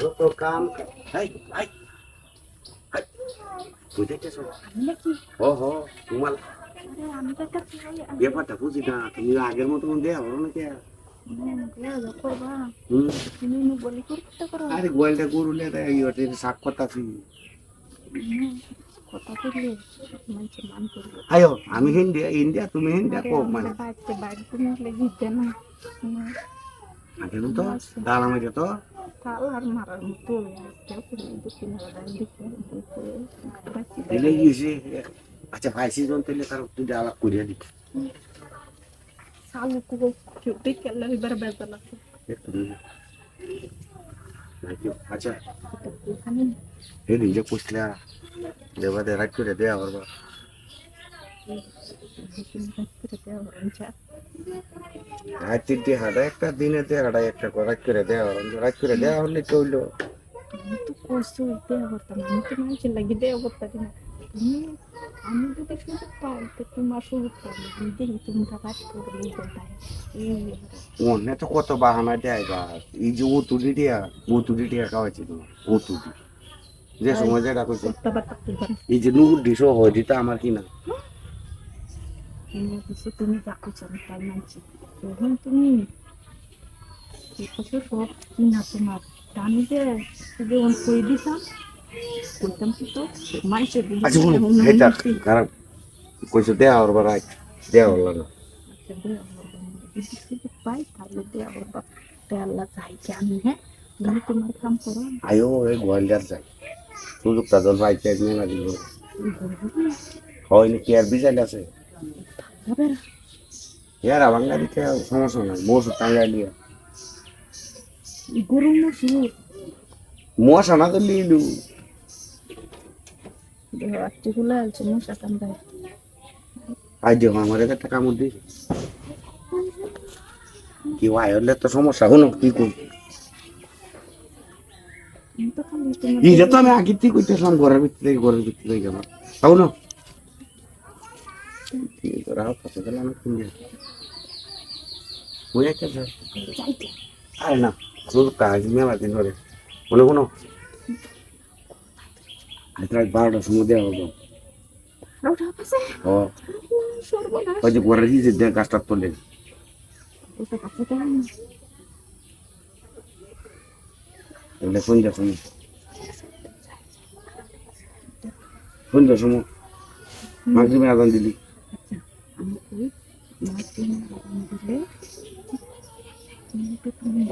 যত কাম হাই হাই হাই বুঝাইতেছ আমি কি ও হো তোমার আরে আমি তো একটা চাই আমি ব্যাপারটা বুঝি না তুমি আগের মতো দেয়া হলো না কে বিয়া করবা হুম তুমি বলি করতে করো আরে গোয়ালটা গরুলে দেয় ইয়ে শাক করতাছি কথা বললে মানুষ মান করবে আয়ো আমি হিন্দিয়া ইন্ডিয়া তুমি হিন্দিয়া আরে কো আমার মানে বাড়িতে বাড়িতে নিলে দিতে না আগে তো দাঁড়া মাঝে তো তাল আর মারার মতো কেউ করে দেখি না দেখে দেখে দিলে গিয়েছে আচ্ছা ভাইসি জন তেলে তার তুই আলাপ করিয়া দি সালু কুকো কেউটি কেলা এবার বেজা লাগছে একটু দিন। নাকি? আচ্ছা এখানে এই নিজে কুসলা দেবা দে রাখ করে দেয়া করবা আর তিনটে হাডা একটা দিনে একটা করে দেয়া করবা করে দেয়া হলে আমি তো কষ্ট দেওয়া করতাম আমি তো মানুষের লাগে দেওয়া করতাম না। তুমি আমি যদি সুযোগ পাই তো তোমার সুযোগ পাবো দেখি তুমি করলে কোথায় অন্য তো কত বাহানা দেয় বা এই যে ও তুলি দিয়া ও তুলি দিয়া খাওয়াচ্ছি তোমার ও তুলি যে সময় যেটা কথাবার্তা করবেন এই যে নুর ডিশ হয় দিতে আমার কি না তুমি কিছু তুমি আমি তাই মানছি তখন তুমি বছর সব কিনা তোমার আমি যে যেমন কই দিতাম কইতাম কি তো? মানুষের আচ্ছা কইছে দেয়া করবা রাখ দেয়া না পাই তাহলে চাইছে আমি হ্যাঁ? তুমি তোমার কাম করো। আয়ো এই গোয়ালদার যাই। সুযোগটা ভাই চাই দিব। হয় নাকি আর বিচাইল আছে? ইয়ার সমস্যা নাই মোষ টাঙ্গাই লিয়া গরু মশি মোষ আনা তো লিলু আটটি গুলো আছে মশা কামড়ায় আজ আমার একটা কামড় হলে তো সমস্যা হলো কি করব তোমার এইটা তো আমি আগে থেকে কইতেছিলাম ঘরের ভিতর ঘরের ভিতর থেকে গেলাম তাও না? কি করা কথা গেল আমি কিনে হয়ে গেছে চাইতে আরে না শুধু কাজ মেলা দিন ধরে মনে কোনো আজ রাত বারোটার সময় দেওয়া সর্বনাশ ওই যে ঘরের দিয়েছে দেখ গাছটা তোলে সন্ধ্যা সময় সন্ধ্যার সময় মাগরিবের আদান দিলি। আমি কই মাছ কিনে আগুন দিলে তুমি